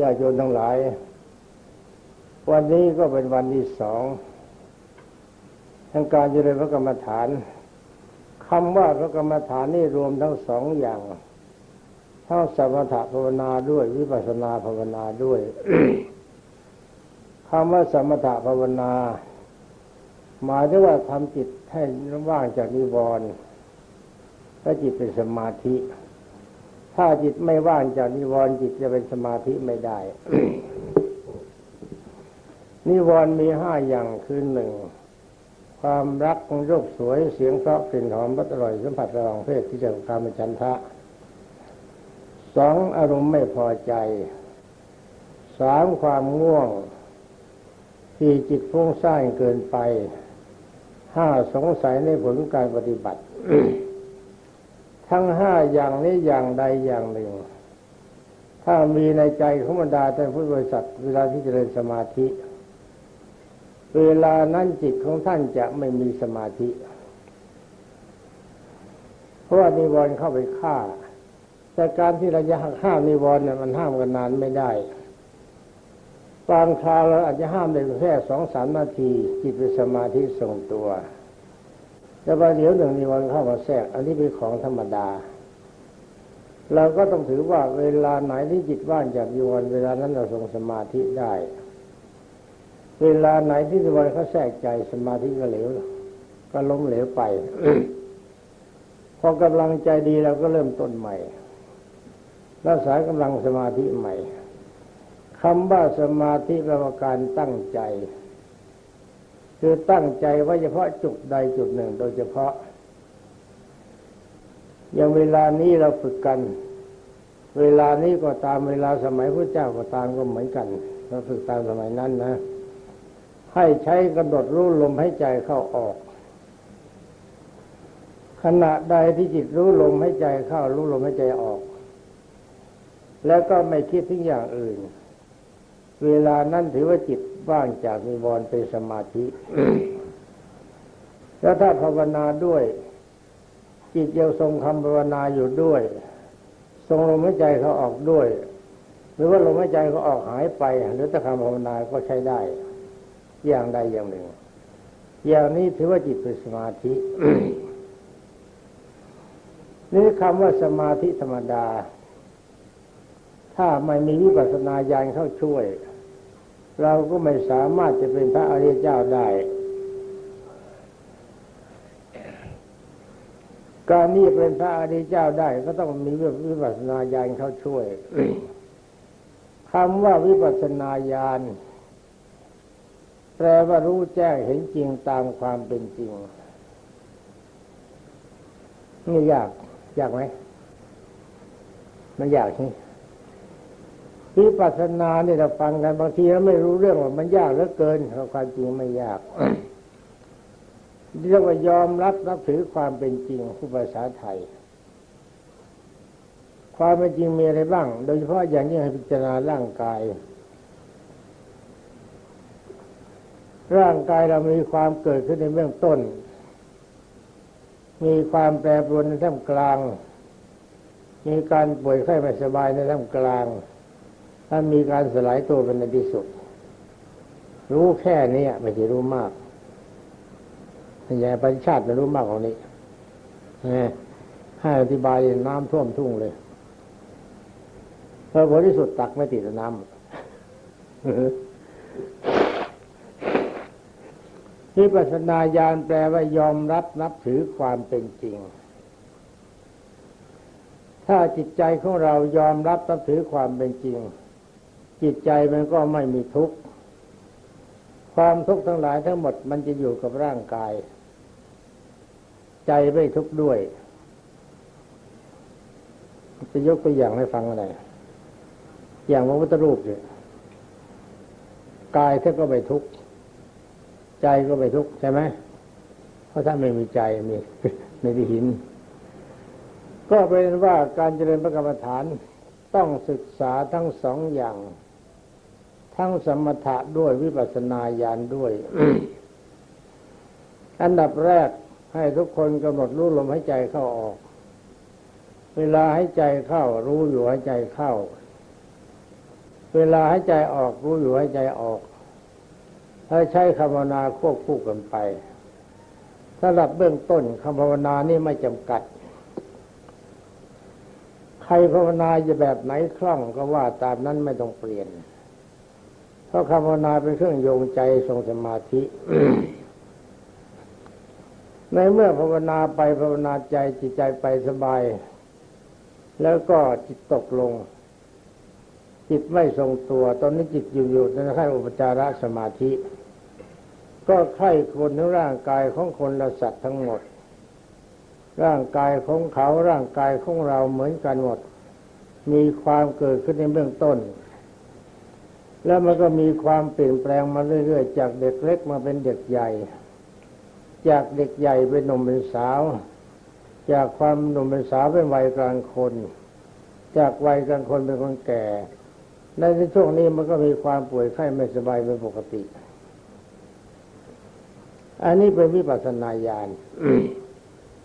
ญาติโยมทั้งหลาย วันนี้ก็เป็นวันที่สองทางการเจริญพระกรรมฐานคำว่าพระกรรมฐานนี่รวมทั้งสองอย่างทั้งสมถะภาวนาด้วย วิปัสนาภาวนาด้วยคำว่าสมถะภาวนา หมายถึงว่าทำจิตให้ว่างจากนิวรณ์และจิตเป็นสมาธิ ถ้าจิตไม่ว่างจากนิวรณ์จิตจะเป็นสมาธิไม่ได้ นิวรณ์มีห้าอย่างคือหนึ่งความรักรูปสวยเสียงเพราะกลิ่นหอมรสอร่อยสัมผัสระหว่างเพศที่เรียกว่าการมฉันทะสองอารมณ์ไม่พอใจสามความง่วงที่จิตฟุ้งซ่านเกินไปห้าสงสัยในผลการปฏิบัติ ทั้งห้าอย่างนี้อย่างใดอย่างหนึ่ง ถ้ามีในใจของบรรดาท่านพุทธบริษัทเวลาที่เจริญสมาธิ เวลานั้นจิตของท่านจะไม่มีสมาธิ เพราะว่านิวรณ์เข้าไปฆ่า แต่การที่เราจะห้ามนิวรณ์เนี่ยมันห้ามกันนานไม่ได้บางคราวเราอาจจะห้ามได้แค่สองสามนาทีจิตเป็นสมาธิทรงตัว แต่ประเดี๋ยวหนึ่งนิวรณ์เข้ามาแทรก อันนี้เป็นของธรรมดา เราก็ต้องถือว่าเวลาไหนที่จิตว่างจากนิวรณ์เวลานั้นเราทรงสมาธิได้ เวลาไหนที่นิวรณ์เขาแทรกใจสมาธิก็เหลวก็ล้มเหลวไปพอกำลังใจดีเราก็เริ่มต้นใหม่ รักษากำลังสมาธิใหม่คำว่าสมาธิแปลว่าการตั้งใจ คือตั้งใจไว้เฉพาะจุดใดจุดหนึ่งโดยเฉพาะ อย่างเวลานี้เราฝึกกัน เวลานี้ก็ตามเวลาสมัยพระเจ้าก็ตามก็เหมือนกันเราฝึกตามสมัยนั้นนะ ให้ใช้กำหนดรู้ลมให้ใจเข้าออก ขณะใดที่จิตรู้ลมให้ใจเข้ารู้ลมให้ใจออก แล้วก็ไม่คิดถึงอย่างอื่น เวลานั้นถือว่าจิต ว่างจากนิวรณ์เป็นสมาธิ แล้วถ้าภาวนาด้วย จิตเยังทรงคำภาวนาอยู่ด้วย ทรงลมหายใจเขาออกด้วย หรือว่าลมหายใจเขาออกหายไป หรือถ้าคำภาวนาก็ใช้ได้ อย่างใดอย่างหนึ่ง อย่างนี้ถือว่าจิตเป็นสมาธินี่คำว่าสมาธิธรรมดา ถ้าไม่มีวิปัสสนาญาณเข้าช่วย เราก็ไม่สามารถจะเป็นพระอริยเจ้าได้ การนี้เป็นพระอริยเจ้าได้ ก็ต้องมีวิปัสสนาญาณเข้าช่วยคำว่าวิปัสสนาญาณแปลว่ารู้แจ้งเห็นจริงตามความเป็นจริงนี่ยาก ยากไหมมันยากใช่ วิปัสสนาเนี่ยเราฟังกันบางทีเราไม่รู้เรื่องว่ามันยากเหลือเกินความจริงไม่ยากเรียกว่ายอมรับนับถือความเป็นจริงผู้ภาษาไทย ความเป็นจริงมีอะไรบ้าง โดยเฉพาะอย่างยิ่งให้พิจารณาร่างกาย ร่างกายเรามีความเกิดขึ้นในเบื้องต้น มีความแปรปรวนในท่ามกลาง มีการป่วยไข้ไม่สบายในท่ามกลาง ถ้ามีการสลายตัวเป็นในที่สุด รู้แค่นี้ไม่ใช่รู้มากอย่าปฏิชาติไม่รู้มากของนี้ให้อธิบายน้ำท่วมทุ่งเลยพอผลที่สุดตักไม่ติดน้ำที่ปัสนาญาณแปลว่ายอมรับนับถือความเป็นจริง ถ้าจิตใจของเรายอมรับนับถือความเป็นจริง จิตใจมันก็ไม่มีทุกข์ ความทุกข์ทั้งหลายทั้งหมดมันจะอยู่กับร่างกาย ใจไม่ทุกข์ด้วย จะยกตัวอย่างให้ฟังอะไร อย่างพระพุทธรูปเนี่ยกายท่านก็ไม่ทุกข์ใจก็ไม่ทุกข์ใช่ไหมเพราะท่านไม่มีใจมีในที่หิน ก็เป็นว่าการเจริญพระกรรมฐานต้องศึกษาทั้งสองอย่าง ทั้งสมถะด้วยวิปัสสนาญาณด้วย อันดับแรกให้ทุกคนกำหนดรู้ลมหายใจเข้าออก เวลาหายใจเข้า รู้อยู่หายใจเข้า เวลาให้ใจออก รู้อยู่ให้ใจออก ถ้าใช้คำภาวนาควบคู่กันไปสำหรับเบื้องต้นคำภาวนานี่ไม่จำกัด ใครภาวนาจะแบบไหนคล่องก็ว่าตามนั้นไม่ต้องเปลี่ยน ราะคำภาวนาเป็นเครื่องโยงใจทรงสมาธิ ในเมื่อภาวนาไปภาวนาใจจิตใจไปสบาย แล้วก็จิตตกลง จิตไม่ทรงตัว ตอนนี้จิตอยู่อยู่ในขั้นอุปจารสมาธิ ก็ไข้คนทั้งร่างกายของคนและสัตว์ทั้งหมด ร่างกายของเขาร่างกายของเราเหมือนกันหมด มีความเกิดขึ้นในเบื้องต้น แล้วมันก็มีความเปลี่ยนแปลงมาเรื่อยๆ จากเด็กเล็กมาเป็นเด็กใหญ่ จากเด็กใหญ่เป็นหนุ่มเป็นสาว จากความหนุ่มเป็นสาวเป็นวัยกลางคน จากวัยกลางคนเป็นคนแก่ ในช่วงนี้มันก็มีความป่วยไข้ไม่สบายเป็นปกติ อันนี้เป็นวิปัสสนาญาณ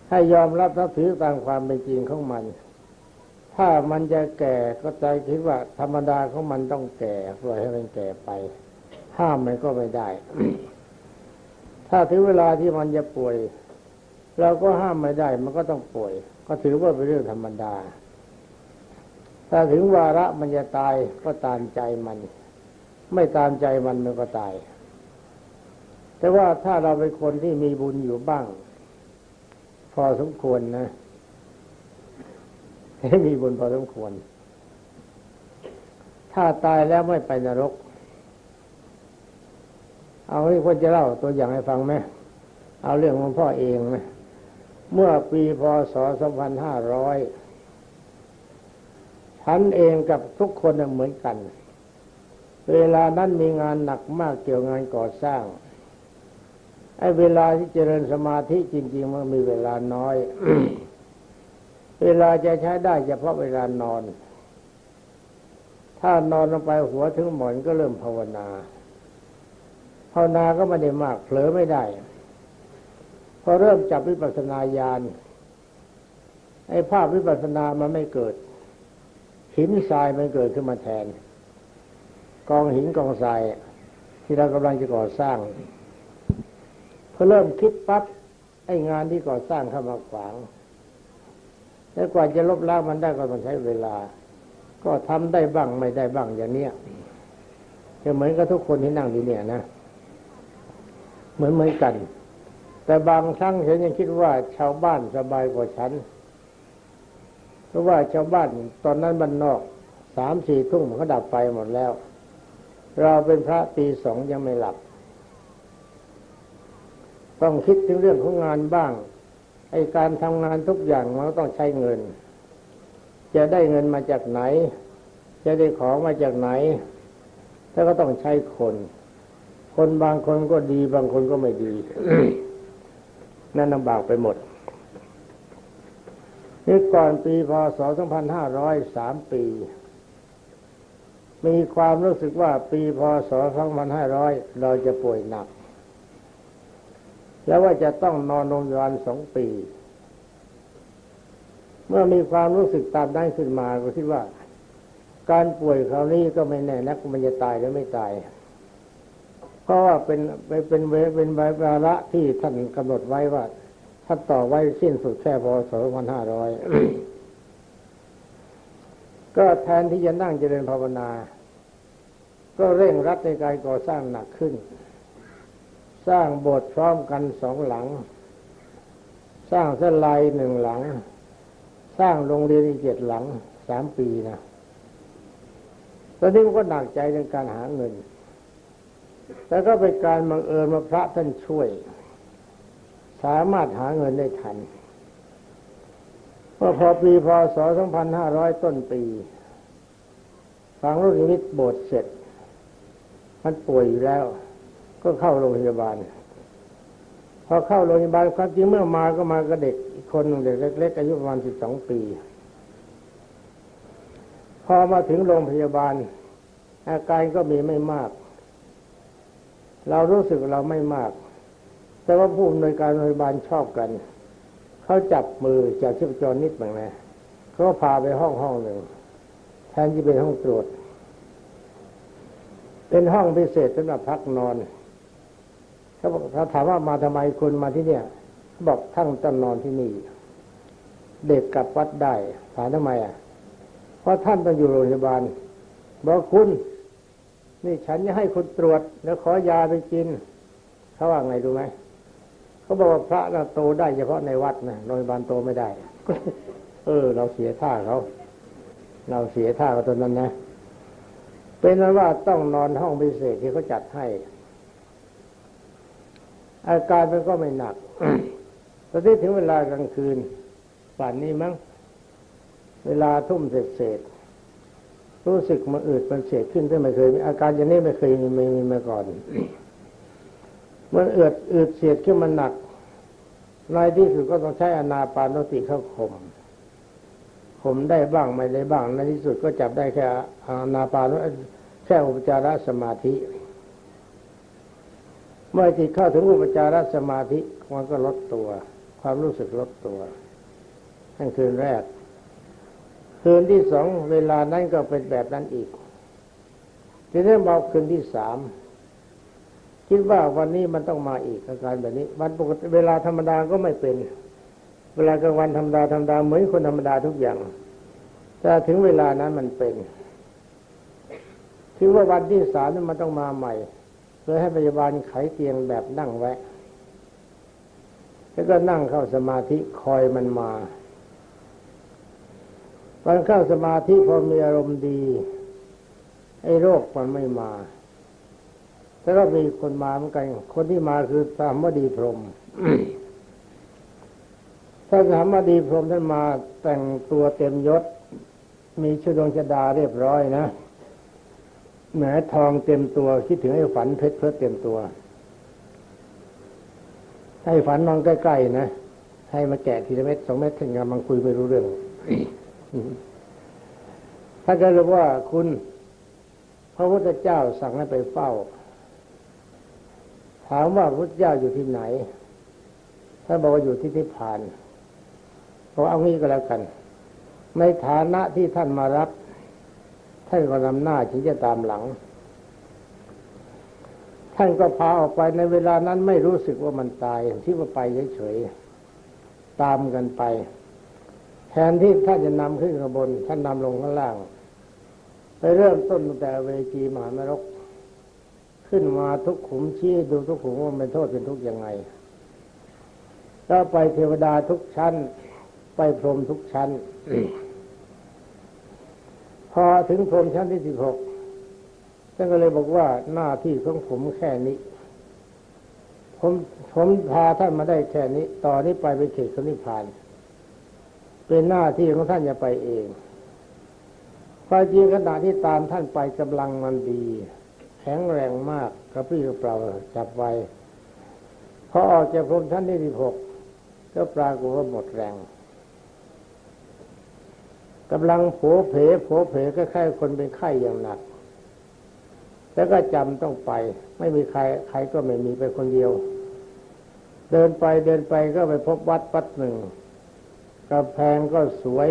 ให้ยอมรับนับถือตามความเป็นจริงของมัน ถ้ามันจะแก่ก็ใจคิดว่า ธรรมดาของมันต้องแก่ปล่อยให้มันแก่ไป ห้ามมันก็ไม่ได้ ถ้าถึงเวลาที่มันจะป่วย เราก็ห้ามไม่ได้ มันก็ต้องป่วย ก็ถือว่าเป็นเรื่องธรรมดา ถ้าถึงวาระมันจะตายก็ตามใจมัน ไม่ตามใจมันมันก็ตาย แต่ว่าถ้าเราเป็นคนที่มีบุญอยู่บ้าง พอสมควรนะ มีบุญพอสมควร ถ้าตายแล้วไม่ไปนรก เอาที่คนจะเล่าตัวอย่างให้ฟังไหมเอาเรื่องของพ่อเองไหมเมื่อปีพศ 2500 ฉันเองกับทุกคนเหมือนกัน เวลานั้นมีงานหนักมากเกี่ยวงานก่อสร้าง ไอ้เวลาที่เจริญสมาธิจริง ๆ มันมีเวลาน้อย เวลาจะใช้ได้เฉพาะเวลานอน ถ้านอนลงไปหัวถึงหมอนก็เริ่มภาวนา ภาวนาก็ไม่ได้มากเผลอไม่ได้ พอเริ่มจับวิปัสสนาญาณไอ้ภาพวิปัสสนามันไม่เกิด หินทรายมันเกิดขึ้นมาแทน กองหินกองทราย ที่เรากำลังจะก่อสร้างพอเริ่มคิดปั๊บไอ้งานที่ก่อสร้างเข้ามาขวาง แล้วกว่าจะลบล้างมันได้ก็ต้องใช้เวลา ก็ทำได้บ้างไม่ได้บ้างอย่างเนี้ยจะเหมือนกับทุกคนที่นั่งดีเนี่ยนะเหมือนเหมือนกัน แต่บางครั้งฉันยังคิดว่าชาวบ้านสบายกว่าฉัน เพราะว่าชาวบ้านตอนนั้นบ้านนอกสามสี่ทุ่มเขาดับไฟหมดแล้ว เราเป็นพระตีสองยังไม่หลับ ต้องคิดถึงเรื่องของงานบ้าง ไอการทำงานทุกอย่างมันก็ต้องใช้เงิน จะได้เงินมาจากไหน จะได้ของมาจากไหนแล้วก็ต้องใช้คน คนบางคนก็ดีบางคนก็ไม่ดีนั่นลำบากไปหมดนี่ก่อนปีพศ 2503 ปี มีความรู้สึกว่าปีพศ 2500 เราจะป่วยหนัก แล้วว่าจะต้องนอนโรงพยาบาลสองปี เมื่อมีความรู้สึกตามนั้ขึ้นมาก็คิดว่า การป่วยคราวนี้ก็ไม่แน่นักมันจะตายหรือไม่ตายเพราะว่าเป็นเป็นเวเป็นวาระที่ท่านกำหนดไว้ว่าท่านต่อไว้สิ้นสุดแค่พศ2500 ก็แทนที่จะนั่งเจริญภาวนา ก็เร่งรัดในการก่อสร้างหนักขึ้น สร้างโบสถ์พร้อมกันสองหลัง สร้างเส้นลายหนึ่งหลัง สร้างโรงเรียนอีกเจ็ดหลังสามปีนะตอนนี้มันก็หนักใจในการหาเงิน แต่ก็เป็นการบังเอิญมาพระท่านช่วย สามารถหาเงินได้ทันว่าพอปีพศ 2500 ต้นปี ฟังรุ่นนิมิตโบสถ์เสร็จ มันป่วยอยู่แล้ว ก็เข้าโรงพยาบาล พอเข้าโรงพยาบาลความจริงเมื่อมาก็มากับเด็กอีกคนหนึ่งเด็กเล็กๆอายุประมาณ12ปี พอมาถึงโรงพยาบาล อาการก็มีไม่มาก เรารู้สึกเราไม่มาก แต่ว่าผู้อำนวยการโรงพยาบาลชอบกัน เขาจับมือจากชีพจรนิดหนึ่งนะเขาก็พาไปห้องห้องหนึ่งแทนที่เป็นห้องตรวจเป็นห้องพิเศษสำหรับพักนอน เขาบอกถ้าถามว่ามาทำไมคุณมาที่เนี่ยเขาบอกท่านจะนอนที่นี่ เด็กกลับวัดได้ถามทำไมอะเพราะท่านต้องอยู่โรงพยาบาลบอกคุณ นี่ฉันจะให้คุณตรวจแล้วขอยาไปกินเขาว่าไงรู้ไหมเขาบอกว่าพระน่ะโตได้เฉพาะในวัดนะโรงพยาบาลโตไม่ได้ เออ เราเสียท่าเขาเราเสียท่าเขาตอนนั้นนะเป็นนั้นว่าต้องนอนห้องพิเศษที่เขาจัดให้ อาการมันก็ไม่หนักตอนที่ถึงเวลากลางคืนป่านนี้มั้ง เวลาทุ่มเสร็จเสร็จรู้สึกมันอืดมันเสียขึ้นที่ไม่เคยมีอาการอย่างนี้ไม่เคยมีไม่มีมาก่อนมันอืดอืดเสียดขึ้นมันหนักในที่สุดก็ต้องใช้อนาปานสติเข้าข่มข่มได้บ้างไม่ได้บ้างในที่สุดก็จับได้แค่อนาปานแค่อุปจารสมาธิ เมื่อจิตเข้าถึงอุปจารสมาธิมันก็ลดตัว ความรู้สึกลดตัวนั่นคืนแรก คืนที่สองเวลานั้นก็เป็นแบบนั้นอีกทีนี้มาคืนที่สามคิดว่าวันนี้มันต้องมาอีกอาการแบบนี้ วันปกติเวลาธรรมดาก็ไม่เป็น เวลากลางวันธรรมดาธรรมดาเหมือนคนธรรมดาทุกอย่าง แต่ถึงเวลานั้นมันเป็นคิดว่าวันที่สามนั้นมันต้องมาใหม่ เลยให้พยาบาลไขเตียงแบบนั่งไว้ แล้วก็นั่งเข้าสมาธิคอยมันมาตอนเข้าสมาธิพอมีอารมณ์ดี ไอ้โรคมันไม่มาแต่ก็มีคนมาเหมือนกัน คนที่มาคือสามวดีพรหมถ้าสามวดีพรหมท่านมาแต่งตัวเต็มยศ มีชุดดวงชดาเรียบร้อยนะ แหมทองเต็มตัว คิดถึงไอ้ฝันเพชรเพชรเต็มตัว ให้ฝันนอนใกล้ๆนะ ให้มาแกะทีละเม็ดสองเม็ดถึงกำลังคุยไปรู้เรื่องท่านก็เลยว่าคุณ พระพุทธเจ้าสั่งให้ไปเฝ้า ถามว่าพระพุทธเจ้าอยู่ที่ไหนท่านบอกว่าอยู่ที่นิพพานบอกเอางี้ก็แล้วกัน ในฐานะที่ท่านมารับ ท่านก็นำหน้าฉันจะตามหลัง ท่านก็พาออกไปในเวลานั้นไม่รู้สึกว่ามันตายที่ว่าไปเฉยๆตามกันไป แทนที่ท่านจะนำขึ้นข้างบน ท่านนำลงข้างล่าง ไปเริ่มต้นตั้งแต่เวจีมหานรก ขึ้นมาทุกขุมชี้ดูทุกขุมว่าเป็นโทษเป็นทุกข์ยังไงแล้วไปเทวดาทุกชั้น ไปพรหมทุกชั้น พอถึงพรมชั้นที่สิบหกท่านก็เลยบอกว่าหน้าที่ของผมแค่นี้ ผมผมพาท่านมาได้แค่นี้ ต่อนนี้ไปไปเขตสนิพานเป็นหน้าที่ของท่านจะไปเองความจริงขณะที่ตามท่านไปกำลังมันดี แข็งแรงมากกระปรี้กระเปร่าจับไว้พอออกจากพรมท่านที่สิบหกก็ปรากฏว่าหมดแรง กำลังโผเพโผเพก็แค่คนเป็นไข้อย่างหนัก แล้วก็จำต้องไป ไม่มีใครใครก็ไม่มีไปคนเดียว เดินไปเดินไปก็ไปพบวัดวัดหนึ่งกำแพงก็สวย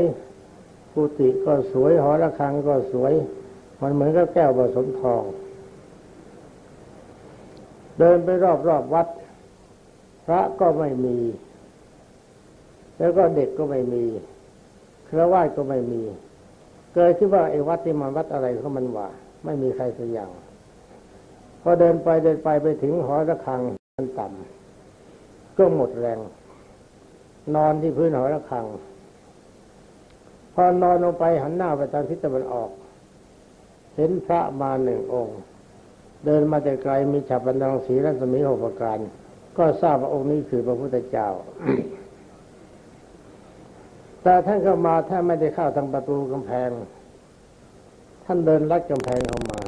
กุฏิก็สวยหอระฆังก็สวย มันเหมือนกับแก้วผสมทอง เดินไปรอบรอบวัด พระก็ไม่มี แล้วก็เด็กก็ไม่มี ครือวาก็ไม่มี เกิดคิดว่าไอ้วัดที่มันวัดอะไรเขามันว่า ไม่มีใครสักอย่าง พอเดินไปเดินไปไปถึงหอระฆังมันต่ำก็หมดแรง นอนที่พื้นหอระฆัง พอนอนลงไปหันหน้าไปทางทิศตะวันออก เห็นพระมาหนึ่งองค์ เดินมาแต่ไกลมีฉับบันดังสีรัศมีหกประการ ก็ทราบว่าองค์นี้คือพระพุทธเจ้า แต่ท่านเข้ามาถ้าไม่ได้เข้าทางประตูกำแพง ท่านเดินลัดกำแพงเข้ามา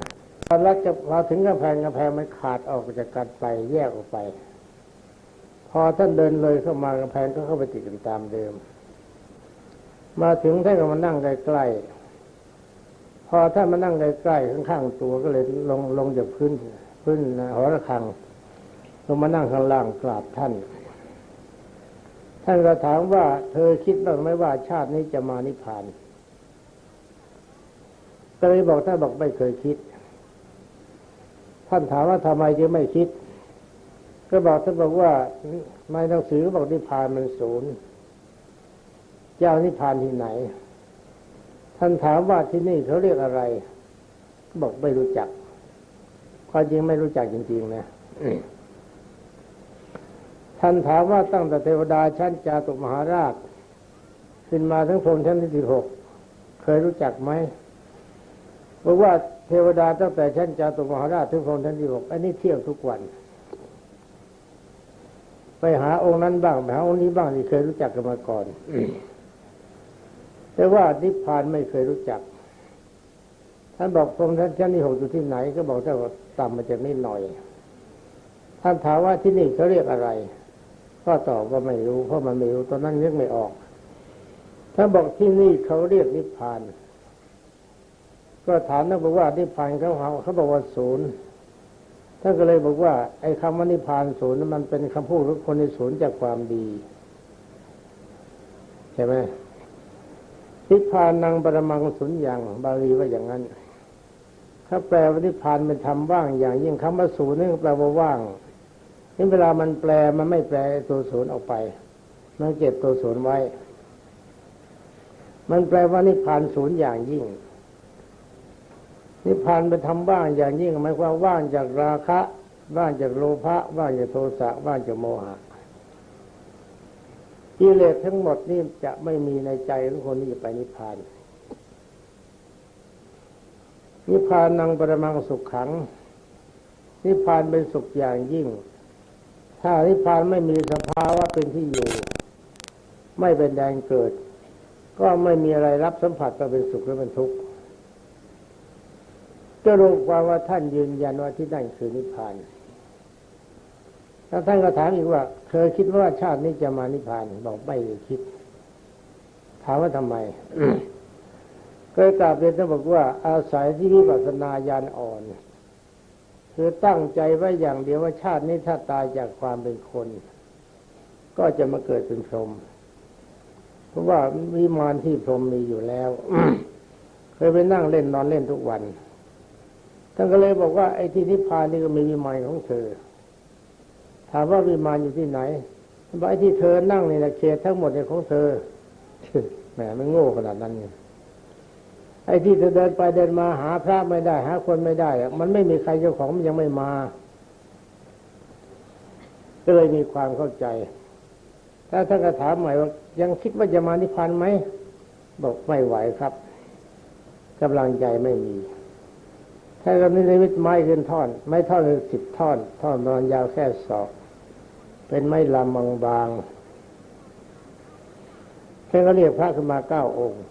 พอลัดจะพอถึงกำแพงกำแพงมันขาดออกจากกันไปแยกออกไป พอท่านเดินเลยเข้ามากำแพงก็เข้าไปติดกันตามเดิม มาถึงท่านก็มานั่งใกล้ๆพอท่านมานั่งใกล้ๆข้างๆตัวก็เลยลงลงจากพื้นพื้นหอระฆังลงมานั่งข้างล่างกราบท่าน ท่านก็ถามว่า เธอคิดบ้างไหมว่าชาตินี้จะมานิพพาน ก็เลยบอกท่านบอกไม่เคยคิด ท่านถามว่าทำไมจึงไม่คิด ก็บอกท่านบอกว่าในหนังสือบอกนิพพานมันศูนย์เจ้านิพพานที่ไหน ท่านถามว่าที่นี่เขาเรียกอะไร ก็บอกไม่รู้จักความจริงไม่รู้จักจริงๆนะ ท่านถามว่าตั้งแต่เทวดาชั้นจาตุมหาราช ขึ้นมาทั้งพรมชั้นที่สิบหกเคยรู้จักไหมบอกว่าเทวดาตั้งแต่ชั้นจาตุมหาราชถึงพรมชั้นที่หกอันนี้เที่ยวทุกวัน ไปหาองค์นั้นบ้างไปหาองค์นี้บ้างที่เคยรู้จักกันมาก่อนแต่ว่านิพพานไม่เคยรู้จัก ท่านบอกพรหมชั้นที่หกอยู่ที่ไหน ก็บอกท่านว่าต่ำมาจากนิดหน่อย ท่านถามว่าที่นี่เขาเรียกอะไร ก็ตอบว่าไม่รู้ เพราะมันไม่รู้ตอนนั้นนึกไม่ออกท่าบอกที่นี่เขาเรียกนิพพาน ก็ถามท่านบอกว่านิพพานเขาเขาเขาบอกว่าศูนย์ท่านก็เลยบอกว่า ไอ้คำว่านิพพานศูนย์นั้นมันเป็นคำพูดของคนในศูนย์จากความดีใช่ไหมนิพพานังปรมังสุญญ์อย่างบาลีว่าอย่างนั้น ถ้าแปลว่านิพพานเป็นธรรมว่างอย่างยิ่งคำว่าศูนย์นี่แปลว่าว่าง นี่เวลามันแปลมันไม่แปลตัวศูนย์ออกไป มันเก็บตัวศูนย์ไว้ มันแปลว่านิพพานศูนย์อย่างยิ่ง นิพพานเป็นธรรมว่างอย่างยิ่งหมายความว่างจากราคะ ว่างจากโลภะว่างจากโทสะว่างจากโมหะกิเลสทั้งหมดนี่จะไม่มีในใจของคนที่จะไปนิพพาน นิพพานังปรมังสุขขัง นิพพานเป็นสุขอย่างยิ่ง ถ้านิพพานไม่มีสภาวะเป็นที่อยู่ ไม่เป็นแดนเกิด ก็ไม่มีอะไรรับสัมผัสก็เป็นสุขหรือเป็นทุกข์จะรู้ความว่าท่านยืนยันว่าที่นั่นคือนิพพานแล้วท่านก็ถามอีกว่าเคยคิดว่าชาตินี้จะมานิพพานบอกไม่ได้คิด ถามว่าทำไมเคยกราบเรียนท่านบอกว่าอาศัยที่วิปัสสนาญาณอ่อน คือตั้งใจไว้อย่างเดียวว่าชาตินี้ถ้าตายจากความเป็นคน ก็จะมาเกิดเป็นพรหมเพราะว่าวิมานที่พรหมมีอยู่แล้วเคยไปนั่งเล่นนอนเล่นทุกวันท่านก็เลยบอกว่าไอ้ที่นิพพานนี่ก็มีวิมานของเธอ ถามว่าวิมานอยู่ที่ไหนบอกไอ้ที่เธอนั่งนี่แหละเขตทั้งหมดเนี่ยของเธอแหมไม่โง่ขนาดนั้นไง ไอ้ที่เธอเดินไปเดินมาหาพระไม่ได้ หาคนไม่ได้มันไม่มีใครเจ้าของมันยังไม่มาก็เลยมีความเข้าใจ ถ้าท่านก็ถามใหม่ว่ายังคิดว่าจะมานิพพานไหมบอกไม่ไหวครับกำลังใจไม่มีถ้าเรานิมิตไม้ขึ้นท่อน ไม้ท่อนสิบท่อน ท่อนประมาณยาวแค่ศอก เป็นไม้ลำบางๆท่านก็เรียกพระขึ้นมาเก้าองค์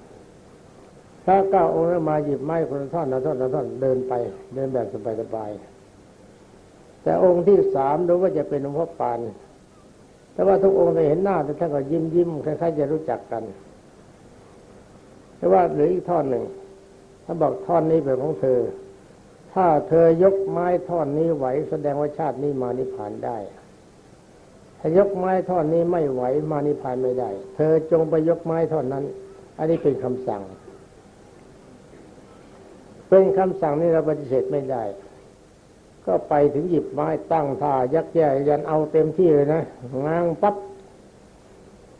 พระเก้าองค์นั้นมาหยิบไม้คนท่อนละท่อนละท่อนเดินไป เดินแบบสบายๆแต่องค์ที่สามดูว่าจะเป็นหลวงพ่อปาน แต่ว่าทุกองค์ได้เห็นหน้าแต่ท่านก็ยิ้มยิ้มคล้ายๆจะรู้จักกัน แต่ว่าเหลืออีกท่อนหนึ่งถ้าบอกท่อนนี้เป็นของเธอ ถ้าเธอยกไม้ท่อนนี้ไหวแสดงว่าชาตินี้มานิพพานได้ถ้ายกไม้ท่อนนี้ไม่ไหวมานิพพานไม่ได้ เธอจงไปยกไม้ท่อนนั้น อันนี้เป็นคำสั่ง เป็นคำสั่งนี้เราปฏิเสธไม่ได้ ก็ไปถึงหยิบไม้ตั้งท่ายักแย่ยันเอาเต็มที่เลยนะง้างปั๊บ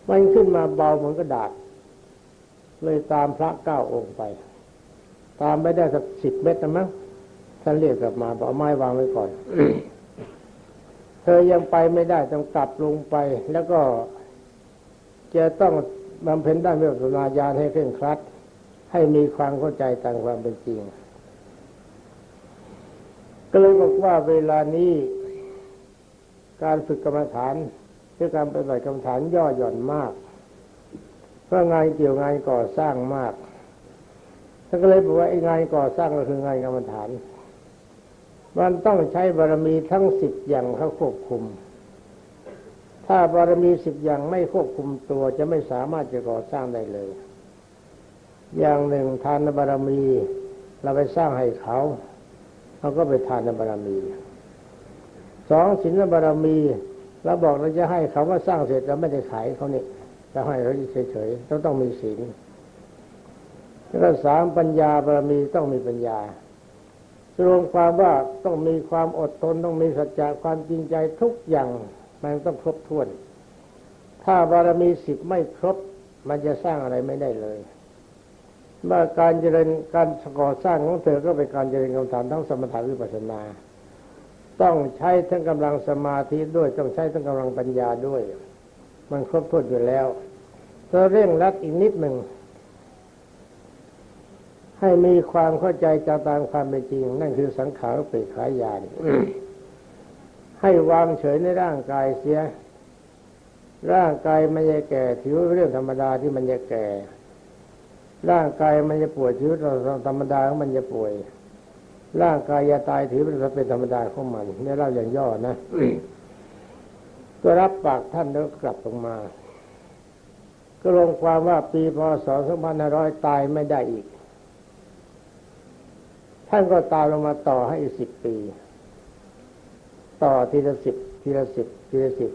มันขึ้นมาเบาเหมือนกระดาษ เลยตามพระเก้าองค์ไป ตามไปได้สักสิบเมตรนะมั้งท่านเรียกกลับมาบอกไม้วางไว้ก่อน เธอยังไปไม่ได้ต้องกลับลงไป แล้วก็จะต้องบำเพ็ญด้านวิปัสนาญาณให้เคร่งครัด ให้มีความเข้าใจตามความเป็นจริง ก็เลยบอกว่าเวลานี้การฝึกกรรมฐานคือการปฏิบัติกรรมฐานย่อหย่อนมากเพราะงานเกี่ยวงานก่อสร้างมากท่านก็เลยบอกว่าไอ้งานก่อสร้างก็คืองานกรรมฐาน มันต้องใช้บารมีทั้งสิบอย่างเข้าควบคุม ถ้าบารมีสิบอย่างไม่ควบคุมตัวจะไม่สามารถจะก่อสร้างได้เลย อย่างหนึ่งทานบารมี เราไปสร้างให้เขา เขาก็ไปทานบารมีสองศีลบารมีเราบอกเราจะให้เขาว่าสร้างเสร็จเราไม่ได้ขายเขาเนี่ยจะให้เขาเฉยๆต้องต้องมีศีลแล้วสามปัญญาบารมีต้องมีปัญญาสรวมความว่าต้องมีความอดทนต้องมีสัจจะความจริงใจทุกอย่างมันต้องครบถ้วน ถ้าบารมีสิบไม่ครบ มันจะสร้างอะไรไม่ได้เลย เมื่อการเจริญการก่อสร้างของเธอก็เป็นการเจริญกรรมฐานทั้งสมถะวิปัสสนา ต้องใช้ทั้งกำลังสมาธิด้วยต้องใช้ทั้งกำลังปัญญาด้วย มันครบถ้วนอยู่แล้วเธอเร่งรัดอีกนิดหนึ่งให้มีความเข้าใจจากตามความเป็นจริง นั่นคือสังขารเปรตขายานให้วางเฉยในร่างกายเสีย ร่างกายมันจะแก่ ถือว่าเรื่องธรรมดาที่มันจะแก่ ร่างกายมันจะป่วยถือว่าธรรมดาของมันจะป่วย ร่างกายจะตายถือเป็นเป็นธรรมดาของมันนี่เล่าอย่างย่อนะก็รับปากท่านแล้วกลับลงมา ก็ลงความว่าปีพศ2500 ตายไม่ได้อีก ท่านก็ตามลงมาต่อให้อีกสิบปี ต่อทีละสิบทีละสิบทีละสิบ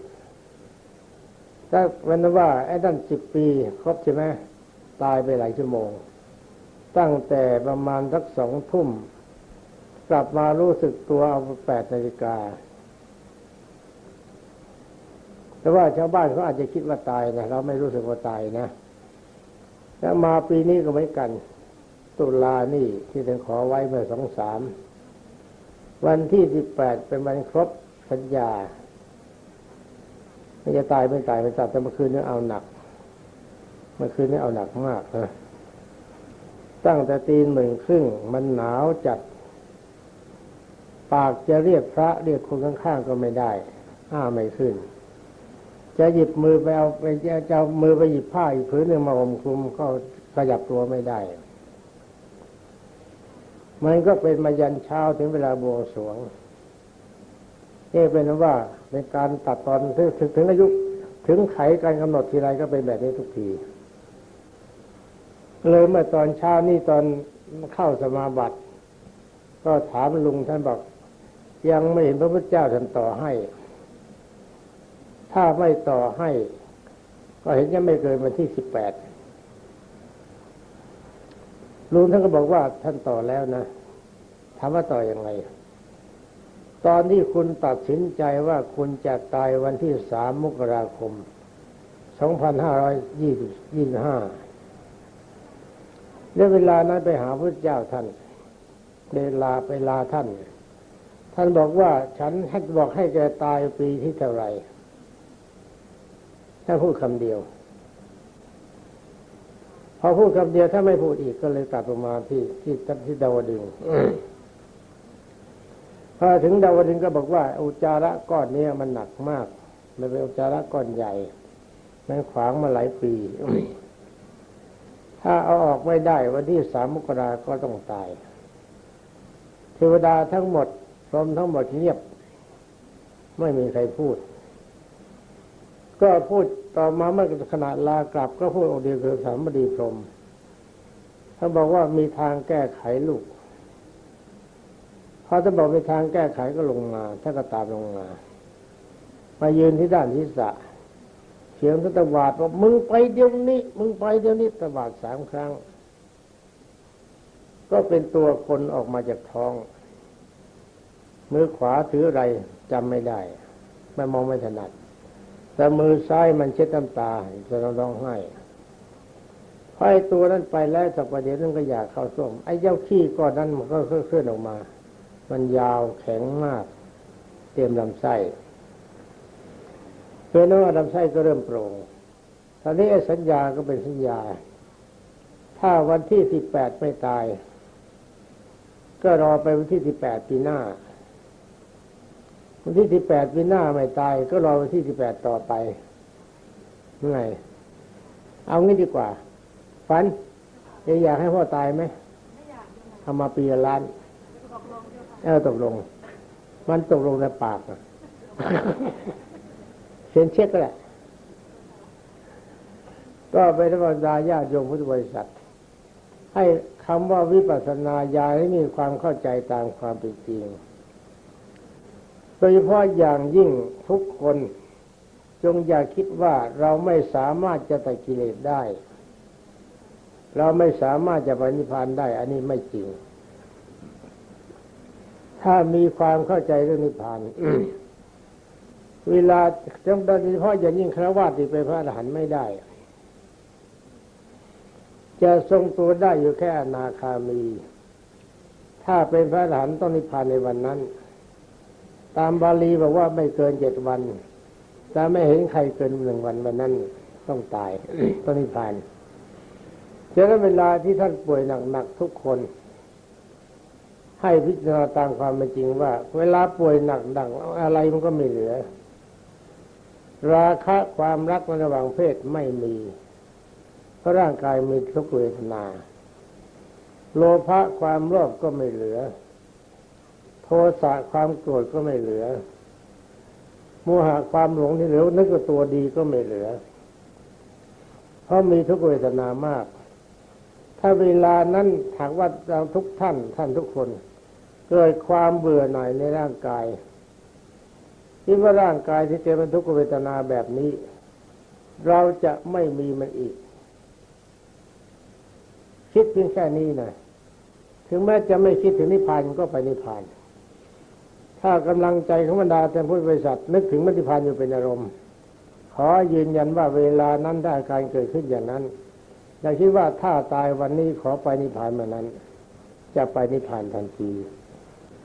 ถ้าวันนั้นว่าไอ้นั่นสิบปี ครบใช่ไหม ตายไปหลายชั่วโมง ตั้งแต่ประมาณสักสองทุ่ม กลับมารู้สึกตัวเอาแปดนาฬิกา แต่ว่าชาวบ้านเขาอาจจะคิดว่าตายนะเราไม่รู้สึกว่าตายนะ แล้วมาปีนี้ก็เหมือนกัน ตุลานี่ที่ท่านขอไว้เมื่อสองสามวันที่สิบแปดเป็นวันครบสัญญาไม่จะตายไม่ตายไม่ตายแต่เมื่อคืนนี้เอาหนัก เมื่อคืนนี้เอาหนักมากนะตั้งแต่ตีหนึ่งครึ่งมันหนาวจัด ปากจะเรียกพระเรียกคนข้างๆก็ไม่ได้อ้าไม่ขึ้น จะหยิบมือไปเอาไปจะเอามือไปหยิบผ้าอีกผืนหนึ่งมาห่มคลุมก็ขยับตัวไม่ได้ มันก็เป็นมายันเช้าถึงเวลาบวงสรวงนี่เป็นว่าเป็นการตัดตอนถึงถึงถึงอายุ ถึงไขการกำหนดทีไรก็เป็นแบบนี้ทุกที เลยเมื่อตอนเช้านี่ตอนเข้าสมาบัติ ก็ถามลุงท่านบอก ยังไม่เห็นพระพุทธเจ้าท่านต่อให้ ถ้าไม่ต่อให้ ก็เห็นจะไม่เกินวันที่สิบแปดลุงท่านก็บอกว่าท่านต่อแล้วนะถามว่าต่ออยังไง ตอนที่คุณตัดสินใจว่าคุณจะตายวันที่สามมกราคมสองพันห้าร้อยยี่สิบยี่ห้า เรื่องเวลานั้นไปหาพระเจ้าท่านเวลาไปลาท่าน ท่านบอกว่าฉันให้บอกให้แกตายปีที่เท่าไรท่านพูดคำเดียว พอพูดคำเดียวถ้าไม่พูดอีกก็เลยตัดลงมาที่ที่ที่ดาวดึงพอถึงดาวดึงก็บอกว่า อุจาระก้อนนี้มันหนักมาก มันเป็นอุจจาระก้อนใหญ่ มันขวางมาหลายปี ถ้าเอาออกไม่ได้วันที่สามมกราก็ต้องตาย เทวดาทั้งหมดพรหมทั้งหมดเงียบ ไม่มีใครพูด ก็พูดต่อมาเมื่อขณะลากลับ ก็พูดองค์เดียวคือสามบดีพรหมท่านบอกว่ามีทางแก้ไขลูกพอท่านบอกมีทางแก้ไขก็ลงมาท่านก็ตามลงมา มายืนที่ด้านทิศะ เสียงท่านตวาดว่ามึงไปเดี๋ยวนี้ มึงไปเดี๋ยวนี้ตวาดสามครั้ง ก็เป็นตัวคนออกมาจากท้อง มือขวาถืออะไรจำไม่ได้ไม่มองไม่ถนัด แต่มือซ้ายมันเช็ดน้ำตาจะร้องไห้พอไอตัวนั้นไปแล้วสักประเดี๋ยวนั้นก็อยากเข้าส้มไอ้เจ้าขี้ก้อนนั้นมันก็เคลื่อนออกมา มันยาวแข็งมาก เตรียมลำไส้ เพื่อนว่าลำไส้ก็เริ่มโปร่งตอนนี้สัญญาก็เป็นสัญญา ถ้าวันที่สิบแปดไม่ตาย ก็รอไปวันที่สิบแปดปีหน้า วันที่สิบแปดปีหน้าไม่ตาย ก็รอวันที่สิบแปดต่อไปไง เอางี้ดีกว่า ฝันอยากให้พ่อตายไหมทำมาปีละล้านเออตกลง มันตกลงในปากอะ เซ็นเช็คก็แหละก็ไปธรรมดาญาติโยมพุทธบริษัท ให้คำว่าวิปัสสนาญาณให้มีความเข้าใจตามความเป็นจริง โดยเฉพาะอย่างยิ่งทุกคนจงอย่าคิดว่าเราไม่สามารถจะตัดกิเลสได้ เราไม่สามารถจะปฏิพานได้ อันนี้ไม่จริง ถ้ามีความเข้าใจเรื่องนิพพาน เวลาจำโดยเฉพาะอย่างยิ่งคราวาสที่เป็นพระอรหันต์ไม่ได้ จะทรงตัวได้อยู่แค่อนาคามี ถ้าเป็นพระอรหันต์ต้องนิพพานในวันนั้น ตามบาลีบอกว่าไม่เกินเจ็ดวันแต่ไม่เห็นใครเกินหนึ่งวันวันนั้นต้องตายต้องนิพพานฉะนั้นเวลาที่ท่านป่วยหนักๆทุกคน ให้พิจารณาตามความเป็นจริงว่า เวลาป่วยหนักๆอะไรมันก็ไม่เหลือ ราคะความรักในระหว่างเพศไม่มีเพราะร่างกายมีทุกเวทนา โลภะความโลภก็ไม่เหลือ โทสะความโกรธก็ไม่เหลือโมหะความหลงที่เหลือนึกว่าตัวดีก็ไม่เหลือ เพราะมีทุกเวทนามาก ถ้าเวลานั้นถากว่าเราทุกท่านท่านทุกคน เกิดความเบื่อหน่ายในร่างกาย คิดว่าร่างกายที่เจอเป็นทุกขเวทนาแบบนี้ เราจะไม่มีมันอีก คิดเพียงแค่นี้นะถึงแม้จะไม่คิดถึงนิพพานก็ไปนิพพาน ถ้ากำลังใจของบรรดาแต่พุทธบริษัท นึกถึงนิพพานอยู่เป็นอารมณ์ ขอยืนยันว่าเวลานั้นถ้าอาการเกิดขึ้นอย่างนั้นอย่าคิดว่าถ้าตายวันนี้ขอไปนิพพานเมื่อนั้น จะไปนิพพานทันที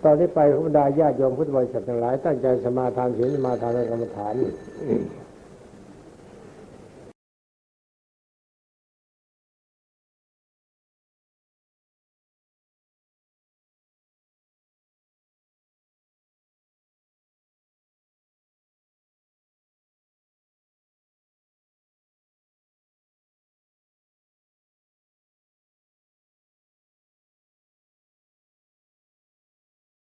ตอนที่ไปพระบรรดาญาติโยมพุทธบริษัททั้งหลาย ตั้งใจสมาทานศีลสมาทานในกรรมฐาน